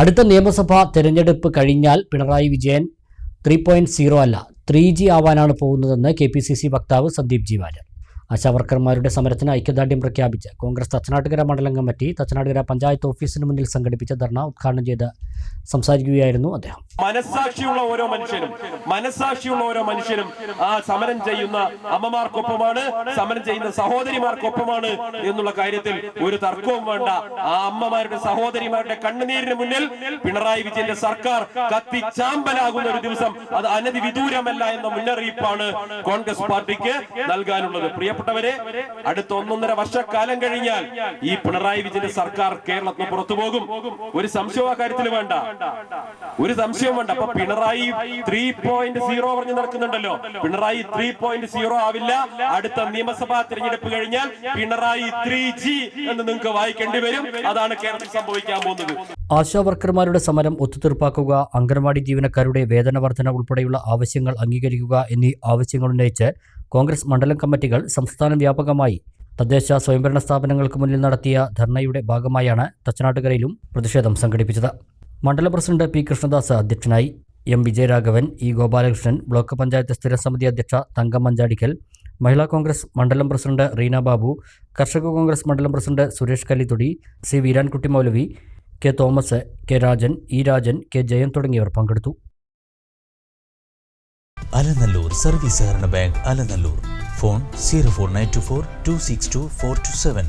അടുത്ത നിയമസഭാ തെരഞ്ഞെടുപ്പ് കഴിഞ്ഞാൽ Pinarayi Vijayan three point zero അല്ല ത്രീ ജി ആവാനാണ് പോകുന്നതെന്ന് കെ പി സി സി വക്താവ് സന്ദീപ് ജി വാര്യർ. ആശാവർക്കർമാരുടെ സമരത്തിന് ഐക്യദാർഢ്യം പ്രഖ്യാപിച്ച് കോൺഗ്രസ് തച്ചനാട്ടുകര മണ്ഡലം കമ്മിറ്റി തച്ചനാട്ടുകര പഞ്ചായത്ത് ഓഫീസിന് മുന്നിൽ സംഘടിപ്പിച്ച ധർണ ഉദ്ഘാടനം ചെയ്ത് സംസാരിക്കുകയായിരുന്നു അദ്ദേഹം. മനസ്സാക്ഷിയുള്ള ഓരോ മനുഷ്യനും. മനസ്സാക്ഷിയുള്ള ഓരോ മനുഷ്യനും. ആ സമരം ചെയ്യുന്ന അമ്മമാർക്കൊപ്പമാണ് സമരം ചെയ്യുന്ന സഹോദരിമാർക്കൊപ്പമാണ് എന്നുള്ള കാര്യത്തിൽ ഒരു തർക്കവും വേണ്ട. ആ അമ്മമാരുടെ സഹോദരിമാരുടെ കണ്ണുനീരിന് മുന്നിൽ പിണറായി വിജയന്റെ സർക്കാർ കത്തിച്ചാമ്പലാകുന്ന ഒരു ദിവസം അത് അനധി വിദൂരമല്ല എന്ന മുന്നറിയിപ്പാണ് കോൺഗ്രസ് പാർട്ടിക്ക് നൽകാനുള്ളത്. പ്രിയപ്പെട്ടവരെ അടുത്ത ഒന്നൊന്നര വർഷക്കാലം കഴിഞ്ഞാൽ ഈ പിണറായി വിജയന്റെ സർക്കാർ കേരളത്തിന് പുറത്തു പോകും. ഒരു സംശയം ആ കാര്യത്തിൽ വേണ്ട. ഒരു സംശയവും വേണ്ട. അപ്പൊ പിണറായി ത്രീ പോയിന്റ് സീറോ പറഞ്ഞ് നടക്കുന്നുണ്ടല്ലോ. പിണറായി ത്രീ പോയിന്റ് സീറോ ആവില്ല. അടുത്ത നിയമസഭാ തിരഞ്ഞെടുപ്പ് കഴിഞ്ഞാൽ പിണറായി ത്രീ ജി എന്ന് നിങ്ങൾക്ക് വായിക്കേണ്ടി വരും. അതാണ് കേരളത്തിൽ സംഭവിക്കാൻ പോകുന്നത്. ആശാ വർക്കർമാരുടെ സമരം ഒത്തുതീർപ്പാക്കുക അംഗൻവാടി ജീവനക്കാരുടെ വേതന വർധന ഉൾപ്പെടെയുള്ള ആവശ്യങ്ങൾ അംഗീകരിക്കുക എന്നീ ആവശ്യങ്ങൾ ഉന്നയിച്ച് കോൺഗ്രസ് മണ്ഡലം കമ്മിറ്റികൾ സംസ്ഥാന വ്യാപകമായി തദ്ദേശ സ്വയംഭരണ സ്ഥാപനങ്ങൾക്ക് മുന്നിൽ നടത്തിയ ധർണയുടെ ഭാഗമായാണ് തച്ചനാട്ടുകരയിലും പ്രതിഷേധം സംഘടിപ്പിച്ചത്. മണ്ഡലം പ്രസിഡന്റ് പി കൃഷ്ണദാസ് അധ്യക്ഷനായി M Vijayaraghavan E Gopalakrishnan block panchayat സ്ഥിരസമിതി അധ്യക്ഷ തങ്കം മഞ്ചാടിക്കൽ മഹിളാ കോൺഗ്രസ് മണ്ഡലം പ്രസിഡന്റ് റീന ബാബു കർഷക കോൺഗ്രസ് മണ്ഡലം പ്രസിഡന്റ് സുരേഷ് കല്ലിത്തൊടി സി വീരാൻകുട്ടി മൗലവി K Thomas K Rajan E Rajan K Jayan തുടങ്ങിയവർ പങ്കെടുത്തു. അലനല്ലൂർ സർവീസ് സഹകരണ bank Alanallur. Phone zero four nine two four two six two four two seven.